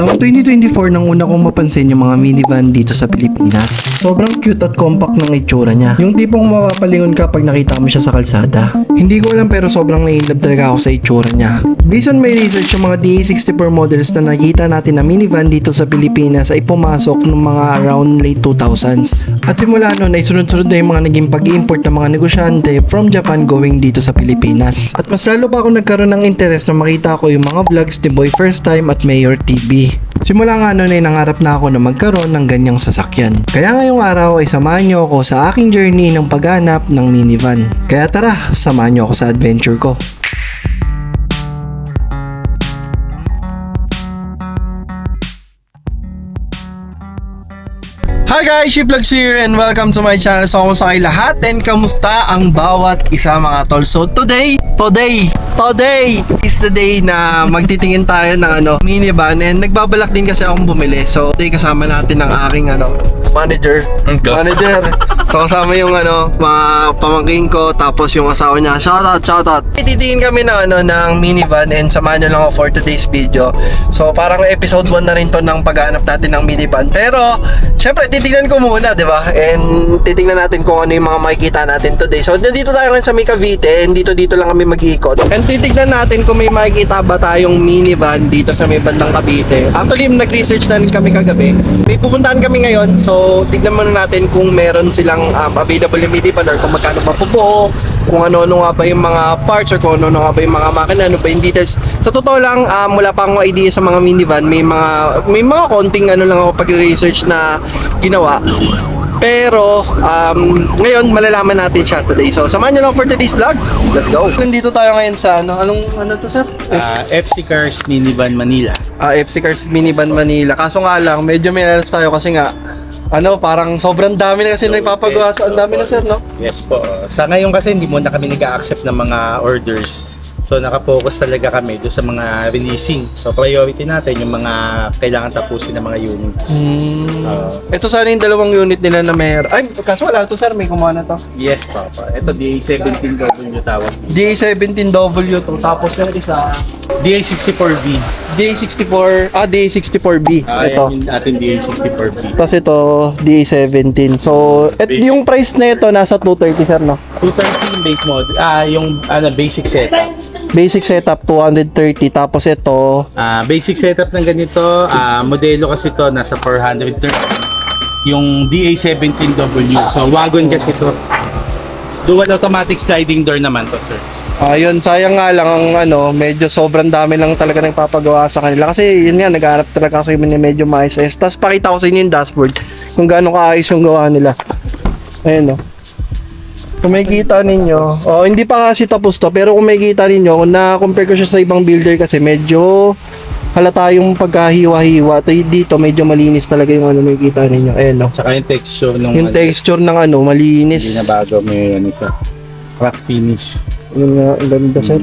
Taong 2024 nang una kong mapansin yung mga minivan dito sa Pilipinas. Sobrang cute at compact ng itsura niya. Yung tipong mapapalingon ka pag nakita mo siya sa kalsada. Hindi ko alam pero sobrang naiinlove talaga ako sa itsura niya. Based on my research, yung mga DA64 models na nakita natin na minivan dito sa Pilipinas ay pumasok ng mga around late 2000s. At simula noon ay sunod-sunod na yung mga naging pag-import ng mga negosyante from Japan going dito sa Pilipinas. At mas lalo pa ako nagkaroon ng interest na makita ko yung mga vlogs ni Boy First Time at Mayor TV. Simula nga noon ay nangarap na ako na magkaroon ng ganyang sasakyan. Kaya ngayong araw ay samahan niyo ako sa aking journey ng paghanap ng minivan. Kaya tara, samahan niyo ako sa adventure ko. Hi guys, Shiplogs here and welcome to my channel. So, kumusta kayo lahat and kamusta ang bawat isa mga tol? So, today, today, today is the day na magtitingin tayo ng ano, minivan and nagbabalak din kasi akong bumili. So, today kasama natin ang aking ano, manager. Manager. Kasama yung ano, mga pamangking ko tapos yung asawa niya. Shoutout, shoutout. Titingin kami ng ano, ng minivan and samahan nyo lang ako for today's video. So, parang episode 1 na rin to ng paghanap natin ng minivan. Pero, syempre, titignan ko muna, di ba? And titignan natin kung ano yung mga makikita natin today. So, nandito tayo ngayon sa May Cavite and dito dito lang kami mag-iikot. And titignan natin kung may makikita ba tayong minivan dito sa may bandang Cavite. Actually, nag-research na rin kami kagabi. May pupuntahan kami ngayon. So, tignan muna natin kung meron silang um, available yung minivan or kung magkano mapubuo kung ano-ano nga ba yung mga parts or kung ano-ano nga ba yung mga makina, ano ba yung details. Sa totoo lang, um, wala pa akong idea sa mga minivan. May mga may mga konting ano lang ako pag-research na ginawa. Pero um, ngayon malalaman natin siya today. So samahan niyo lang for today's vlog. Let's go. Nandito tayo ngayon sa ano, anong ano to sir? Ah, FC Cars Minivan Manila. Ah, FC Cars Minivan Manila. Kaso nga lang, medyo may alas tayo kasi nga ano, parang sobrang dami na kasi nagpapagawa sa ang dami na sir, no? Yes po. Sa ngayon kasi hindi muna kami nag-accept ng mga orders. So nakafocus talaga kami doon sa mga releasing. So priority natin yung mga kailangan tapusin ng mga units. Hmm. Ah. Ito sana yung dalawang unit nila na may... Ay, kaso wala to sir, may kumuha na to. Yes po. Ito DA17W tawag. DA17W to, tapos yung isa... DA64V. DA64, ah, DA64B. Ah, ito. yan yung ating DA64V. Tapos ito, DA17. So, et, yung price na ito, nasa 230 sir, no? 230 yung base model. Ah, yung ano, basic setup. Basic setup, 230. Tapos ito, Ah, basic setup ng ganito, ah, modelo kasi to nasa 430. Yung DA17W. So wagon kasi to. Dual automatic sliding door naman to, sir. ayun, sayang nga lang ang ano, medyo sobrang dami lang talaga nagpapagawa sa kanila. Kasi yun nga, naghahanap talaga kasi kami ng medyo maayos-ayos. Tapos pakita ko sa inyo yung dashboard kung gaano kaayos yung gawa nila. Ayun, no. Kung may kita ninyo, oh, hindi pa kasi tapos to, pero kung may kita ninyo, kung na-compare ko siya sa ibang builder kasi medyo halata yung pagkahiwa-hiwa. Dito medyo malinis talaga yung ano may kita ninyo. Ayun, no. Tsaka yung texture nung Yung texture ng ano, malinis. Hindi na bago, may ano siya. Crack finish. Yun nga, ang ganda, sir.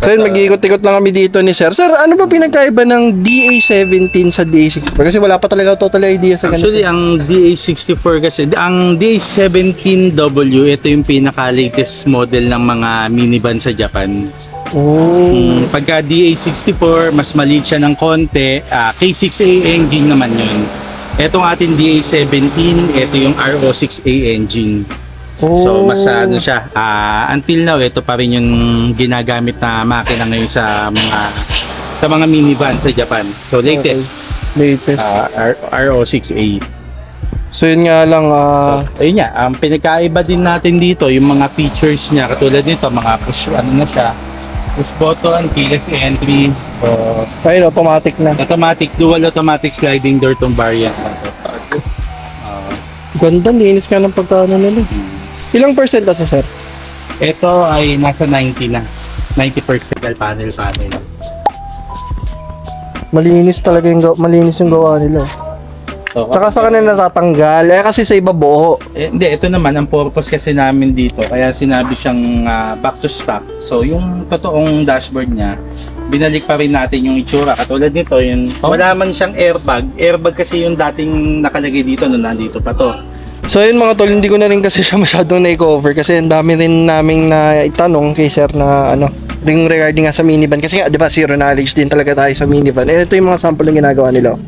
So yun, mag-iikot-ikot lang kami dito ni Sir. Sir, ano ba pinagkaiba ng DA17 sa DA64? Kasi wala pa talaga total idea sa ganito. Actually, ang DA64 kasi, ang DA17W, ito yung pinaka-latest model ng mga minivan sa Japan. Oh. Mm, pagka DA64, mas maliit siya ng konti. Ah, K6A engine naman yun. Etong ating DA17, ito yung RO6A engine. Oh. So, mas ano siya, ah, until now, ito pa rin yung ginagamit na makina ngayon sa mga sa mga minivan sa Japan. So, latest, Latest. ah, R- RO6A. so yun nga lang, ah, So, ayun nga, ang pinagkaiba din natin dito, yung mga features niya, katulad nito, mga push, ano na siya, push button, keyless entry, so, ayun, automatic na. automatic, dual automatic sliding door tong variant. Ganda, linis ka ng pagkano nila. Ilang percent na sir? Ito ay nasa 90 na. 90% panel panel. Malinis talaga yung, gaw- malinis yung gawa nila. So, Tsaka sa kanila natatanggal. Eh kasi sa iba buo. eh, hindi, ito naman ang purpose kasi namin dito. Kaya sinabi siyang ah, back to stock. So, yung totoong dashboard niya, binalik pa rin natin yung itsura. Katulad nito, yung wala man siyang airbag. Airbag kasi yung dating nakalagay dito nung nandito pa to. So yun mga tol, hindi ko na rin kasi siya masyadong na-cover kasi ang dami rin naming na itanong kay sir na ano, Ring regarding nga sa minivan. Kasi nga, di ba, zero knowledge din talaga tayo sa minivan. Eh, ito yung mga sample na ginagawa nila. oh.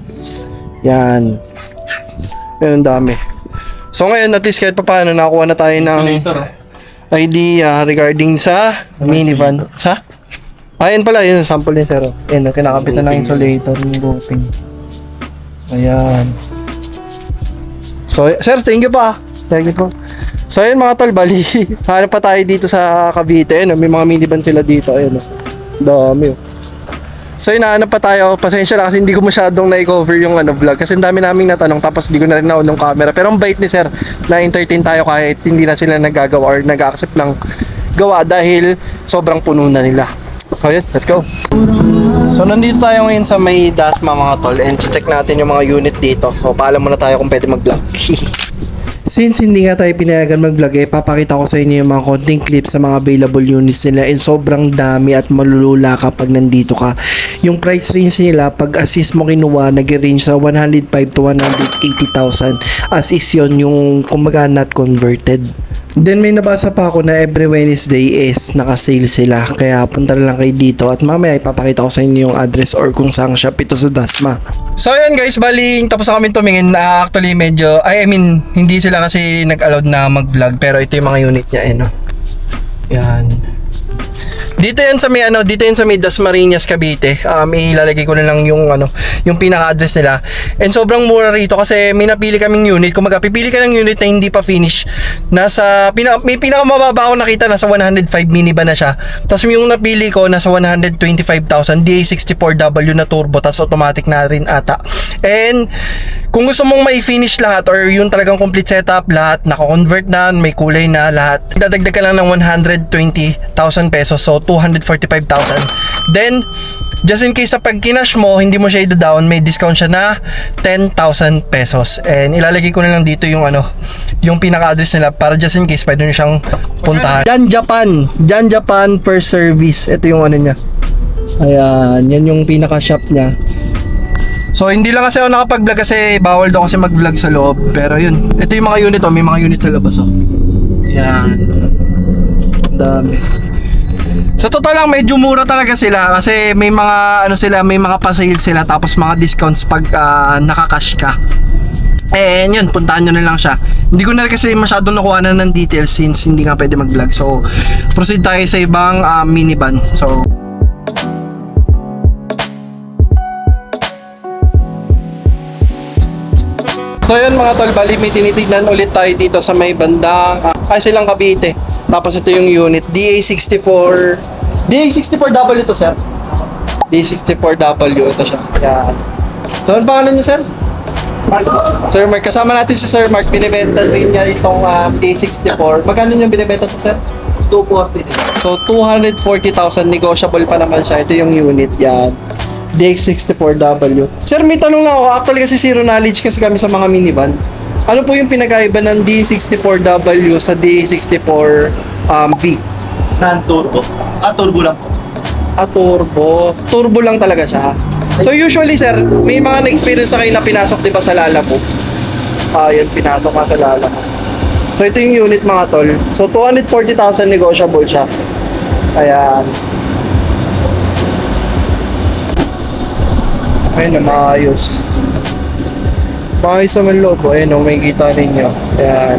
Yan. Yan ang dami. So ngayon, at least kahit pa paano, nakakuha na tayo ng idea regarding sa minivan. Sa? Ayun pala, yun, sample ni Sir. oh. Yan, oh, kinakabit na ng insulator ng roofing. Ayan. So, sir, thank you pa. Thank you po. So, ayun mga tol, bali. Hanap pa tayo dito sa Cavite. Ayun, oh, may mga minivan sila dito. Ayun, oh. Dami, oh. So, yun, nahanap pa tayo. Pasensya na kasi hindi ko masyadong na-cover yung ano, vlog. Kasi dami naming natanong tapos hindi ko na rin naon ng camera. Pero ang bait ni sir, na-entertain tayo kahit hindi na sila nagagawa or nag-accept ng gawa dahil sobrang puno na nila. So, yun, let's go. So nandito tayo ngayon sa may Dasma mga tol and check natin yung mga unit dito. So paalam muna tayo kung pwede mag-vlog. Since hindi nga tayo pinayagan mag-vlog eh, papakita ko sa inyo yung mga konting clips sa mga available units nila and sobrang dami at malulula kapag nandito ka. Yung price range nila, pag assist mo kinuha, nag-range sa 105 to 180,000 as is yon yung kumbaga not converted. Then may nabasa pa ako na every Wednesday is naka-sale sila. Kaya punta lang kayo dito at mamaya ipapakita ko sa inyo yung address or kung saan shop ito sa Dasma. So ayan guys, bali tapos na kami tumingin. Ah, actually medyo, I mean, hindi sila kasi nag-allowed na mag-vlog pero ito yung mga unit niya eh no. Yan. Dito yan sa may ano, dito yan sa may Dasmariñas Cavite. Um, ilalagay ko na lang yung ano, yung pinaka-address nila. And sobrang mura rito kasi may napili kaming unit. Kung pipili ka ng unit na hindi pa finish, nasa pina, may pinakamababa ako nakita nasa 105 minivan na siya. Tapos yung napili ko nasa 125,000 DA64W na turbo tapos automatic na rin ata. And kung gusto mong mai-finish lahat or yung talagang complete setup lahat, naka-convert na, may kulay na lahat. Dadagdag ka lang ng 120,000 pesos. So 245,000. Then just in case sa pag kinash mo, hindi mo siya i-down, may discount siya na 10,000 pesos. And ilalagay ko na lang dito yung ano, yung pinaka-address nila para just in case pwede nyo siyang puntahan. Jan Japan, Jan Japan First Service. Ito yung ano niya. Ayan, yan yung pinaka-shop niya. So hindi lang kasi ako nakapag-vlog kasi bawal daw kasi mag-vlog sa loob. Pero yun, ito yung mga unit oh, may mga unit sa labas oh. Yan. Dami. Sa totoo lang medyo mura talaga sila kasi may mga ano sila, may mga pa-sale sila tapos mga discounts pag ah, nakakash ka. Eh, yun, puntahan nyo na lang siya. Hindi ko na kasi masyadong nakuha na ng details since hindi nga pwede mag-vlog. So, proceed tayo sa ibang ah, minivan. So, So yun mga tol, bali may tinitignan ulit tayo dito sa may bandang uh, ay silang Cavite. Tapos ito yung unit DA64 DA64W to sir. DA64W ito siya. Yan. So ano pangalan niyo sir? Sir Mark, kasama natin si Sir Mark, binibenta rin niya itong um, D64. Magkano yung binibenta to, sir? 240. So, 240,000 negotiable pa naman siya. Ito yung unit yan. DX64W. Sir, may tanong lang ako. Actually kasi zero knowledge kasi kami sa mga minivan. Ano po yung pinagkaiba ng D64W sa D64 um? Non-turbo. Ah, turbo lang po. Ah, turbo. Turbo lang talaga siya. So usually sir, may mga na-experience na kayo na pinasok 'di ba sa Lala mo? Ah, yun pinasok ka sa Lala mo. So ito yung unit mga tol. So 240,000 negotiable siya. Ayan. Ayun na maayos. Maayos naman loob. oh. Ayun o, may kita ninyo. Ayan.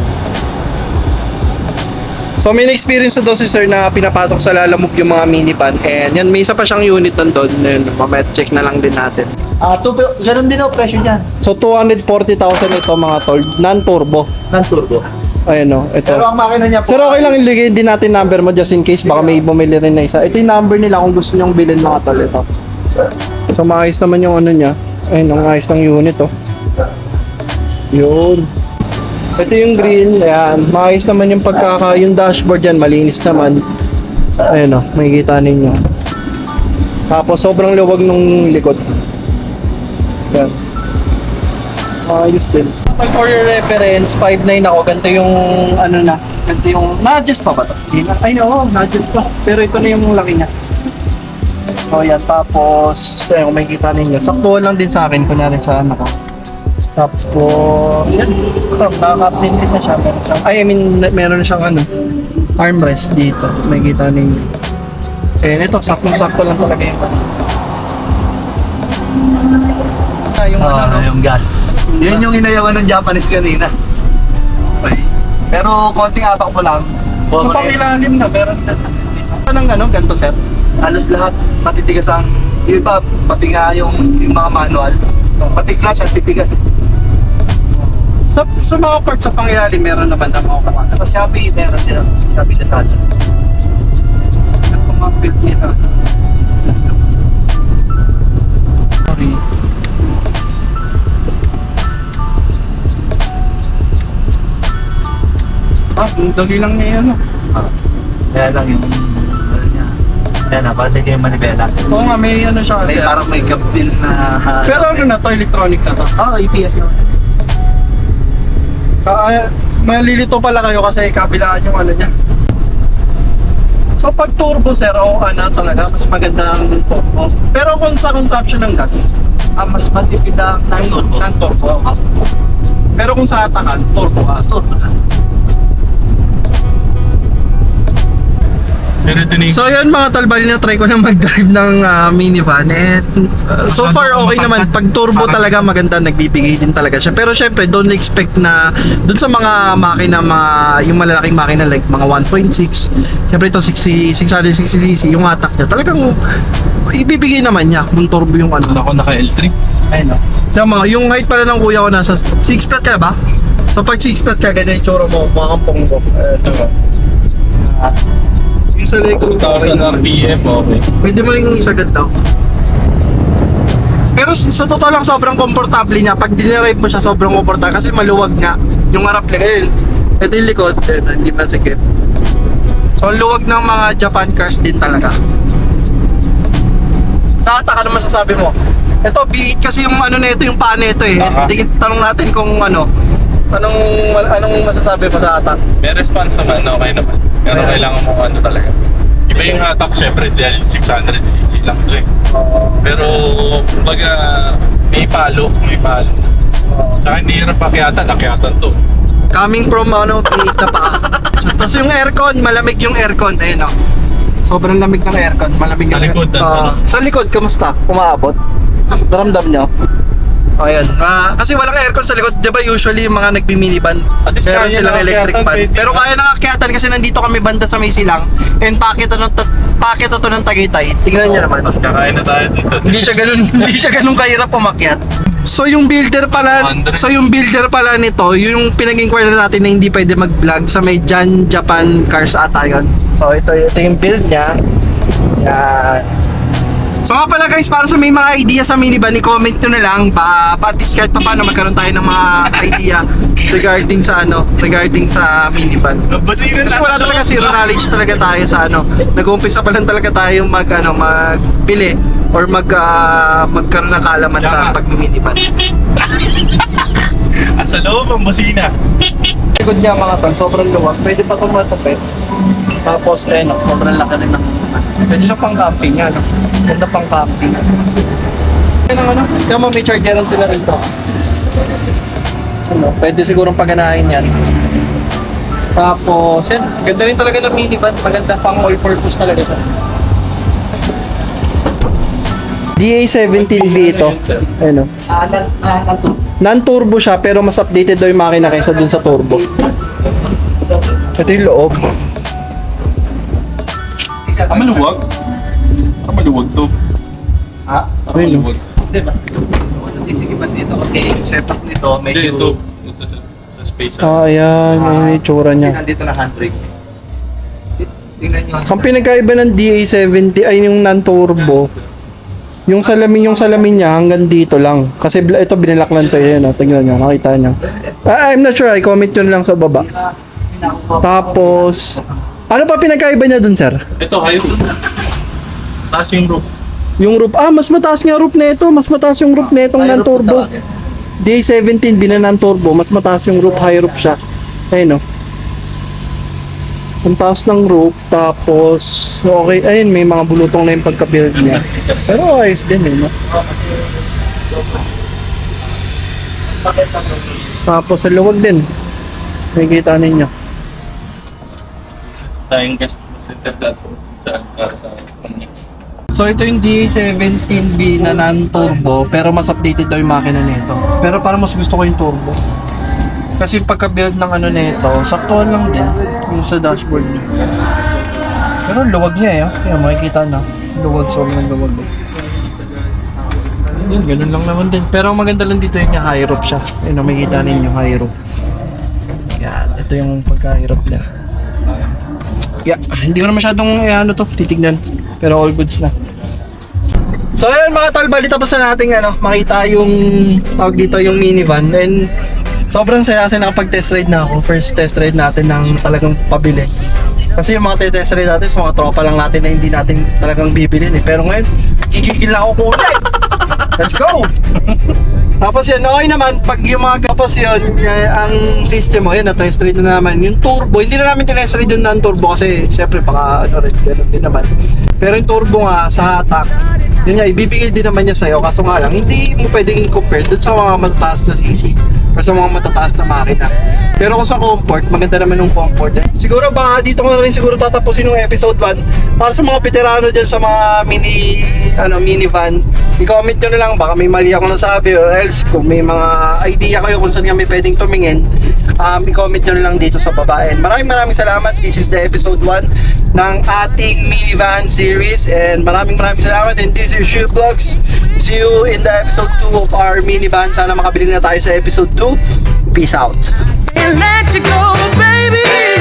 So may na-experience na daw si sir na pinapasok sa lalamove yung mga minivan and yan may isa pa siyang unit nandun yun, mamaya check na lang din natin. Ah, turbo. Ganun din ang presyo niyan. So 240,000 ito mga tol, non-turbo. Non-turbo. Ayun o, ito. Pero ang makina niya po. Sir, okay lang ilagay din natin number mo just in case baka may bumili rin na isa. Ito yung number nila kung gusto nyong bilhin mga tol ito. So maayos naman yung ano niya. Ayun, ang ayos ng unit oh. Yun. Ito yung green, ayan. Maayos naman yung pagkaka, yung dashboard yan, malinis naman. Ayun oh, makikita ninyo. Tapos sobrang luwag nung likod. Yan. Ayos din. For your reference, 5'9 ako. Ganito yung ano na. Ganito yung, na-adjust pa ba ito? Ay no, na-adjust pa. Pero ito na yung laki niya. So yan, tapos, ayun kung makikita ninyo. Sakto lang din sa akin, kunyari sa anak ko. Tapos, yan. Ito, naka-captain seat na siya. Meron siyang, ay, I mean, meron siyang ano, armrest dito. Makikita ninyo. Eh, ito, saktong-sakto lang talaga yung Ah, yung ano, Ah, no? yung gas. Yun yung inayawan ng Japanese kanina. Pero konting apak mo lang. Sa For pangilalim na, meron na. Anong ano, ganito sir? Halos lahat matitigas ang yung iba pati nga yung, yung mga manual pati clutch ang titigas Sa, sa mga parts sa pangilalim, meron naman na mga kumakasa. sa Shopee meron din Shopee na sa atin Ito mga build nila. Sorry. Ah, dali lang niya yan. ah. ah, kaya lang yung ano kaya na base yung manibela Oo nga, may ano siya kasi. may parang may kaptil na Pero ano na to, electronic na to. oh EPS naman Ka ah, malilito pala kayo kasi kabilaan yung ano niya. So pag turbo sir, o ano talaga, mas maganda ang turbo. Pero kung sa consumption ng gas, ah, mas matipid ang ng non-turbo ng turbo. Pero kung sa atakan, turbo ah. turbo na So yun mga talbali na try ko na mag-drive ng ah, minivan. And uh, so far okay naman. Pag turbo talaga maganda. Nagbibigay din talaga siya. Pero syempre don't expect na dun sa mga makina mga yung malalaking makina like mga 1.6 syempre ito 60 660cc yung atak niya talagang ibibigay naman niya kung turbo yung ano. Ako naka L3. ayun yung, mga, yung height pala ng kuya ko nasa 6 flat ka ba? So pag 6 flat ka ganyan yung tsura mo makampong mo uh, yung sa Lego 2,000 RPM, okay. Pwede mo yung isagad daw. Pero sa totoo lang sobrang komportable niya. Pag dinirive mo siya sobrang komportable kasi maluwag nga. Yung harap lang. Ayun. Ito yung likod. Ayun, hindi pa sikip. So luwag ng mga Japan cars din talaga. Sa ata ka naman masasabi mo? Ito, B8 kasi yung ano na ito, yung paa na ito eh. Tingin, tanong natin kung ano. Anong, anong masasabi mo sa ata? May response naman, okay naman. Pero kailangan mo ano talaga. Iba yung hatak syempre dahil 600cc lang ito eh. Pero kumbaga may palo, may palo. Saka hindi hirap pakyatan, akyatan to. Coming from ano, pinit na paa. Tapos yung aircon, malamig yung aircon. Ayun o. Sobrang lamig ng aircon. Malamig Sa yung likod, Ah, ano? sa likod, kamusta? Umaabot? Naramdam nyo? Ayan. Ah, kasi walang aircon sa likod. Di ba usually yung mga nagbi-minivan, meron silang electric fan. Pero na. kaya nakakyatan kasi nandito kami banda sa may silang. And pakit to, pakit to ng Tagaytay. Tingnan nyo naman. Mas kakain na tayo dito. Hindi siya ganun, hindi siya ganun kahirap umakyat. So yung builder pala, 100. so yung builder pala nito, yung pinag-inquire na natin na hindi pwede mag-vlog sa may Jan Japan Cars ata yun. So ito, ito yung build niya. Yan. So nga pala guys, para sa may mga idea sa minivan, i-comment nyo na lang pa, pa at kahit pa paano magkaroon tayo ng mga idea regarding sa ano, regarding sa minivan. Kasi wala talaga zero knowledge talaga tayo sa ano. Nag-uumpisa pa lang talaga tayo mag ano, magpili or mag ah, magkaroon ng kaalaman sa pagmiminivan. Ah, sa loob ang basina. Likod niya mga tol, sobrang luwag. Pwede pa tumatapit. Tapos eh no, sobrang laki rin ng Pwede siya pang camping yan. Ganda pang camping. Yan ang ano, kaya mo may chargeran sila rito. Ano, pwede sigurong paganahin yan. Tapos, yan, ganda rin talaga ng minivan. Maganda pang all purpose talaga siya. DA17B ito. Ayun o. ah, nan, ah, nanto. Non-turbo siya pero mas updated daw yung makina kaysa dun sa turbo. Ito yung loob. Ah, maluwag? Ah, maluwag to. ha? Ah, Ayun, maluwag. hindi mas nasisigipan dito kasi yung setup nito medyo Hindi, ito. Ito sa, sa space. ah. Ah, ayan. Ayan yung itsura kasi niya. nandito na handbrake Ti- tingnan nyo Ang pinagkaiba ng DA70 ay yung non-turbo. Yung salamin, yung salamin niya hanggang dito lang. Kasi bla- ito binilak lang to yun. Oh. Tingnan niyo, nakita niyo. Ah, I'm not sure. I comment yun lang sa baba. Tapos, ano pa pinagkaiba niya dun, sir? Ito, hayop. Taas yung roof. Yung roof. Ah, mas mataas nga roof nito. Mas mataas yung roof nitong High roof non-turbo. tawagin. DA17 binanan turbo, mas mataas yung roof, high roof siya. Ayun no. Ang taas ng roof, tapos, okay, ayun, may mga bulutong na yung pagka-build niya. Pero ayos din eh, no? Tapos, sa luwag din. Nakikita ninyo. Yung guest center dati. Sa, para So ito yung DA17B na non-turbo pero mas updated daw yung makina nito. Pero parang mas gusto ko yung turbo. Kasi pagka-build ng ano nito, saktuhan lang din yung sa dashboard niya. Pero luwag niya eh. Kaya makikita na. Luwag, sobrang luwag. Yun, ganun lang naman din. Pero ang maganda lang dito yung high roof siya. Yun, makikita ninyo high roof. Yan, ito yung pagka-high roof niya. Yeah, hindi ko na masyadong eh, ano to, titignan. Pero all goods na. So ayun mga tol, bali tapos na natin ano, makita yung tawag dito yung minivan and sobrang saya kasi nakapag-test ride na ako. First test ride natin ng talagang pabili. Kasi yung mga test ride natin, sa mga tropa lang natin na hindi natin talagang bibilin eh. Pero ngayon, gigigil na ako kulay. Let's go! Tapos yan, okay naman, pag yung mga tapos yun, eh, ang system mo, yun, na-test ride na naman. Yung turbo, hindi na namin tinest ride yung non-turbo kasi syempre baka ano rin, ganun din naman. Pero yung turbo nga, sa hatak, yun nga, ibibigay din naman niya sa'yo. Kaso nga lang, hindi mo pwedeng i-compare dun sa mga matataas na CC or sa mga matataas na makina. Pero kung sa comfort, maganda naman yung comfort. Eh. Siguro baka dito ko na rin siguro tatapusin yung episode 1 para sa mga veterano dyan sa mga mini ano minivan. I-comment nyo na lang baka may mali ako nasabi or else kung may mga idea kayo kung saan kami pwedeng tumingin, um, i-comment nyo na lang dito sa baba. And maraming maraming salamat. This is the episode 1 ng ating minivan series and maraming maraming salamat and this is Shoe Vlogs. See you in the episode 2 of our minivan. Sana makabili na tayo sa episode 2. Peace out. Let you go, baby.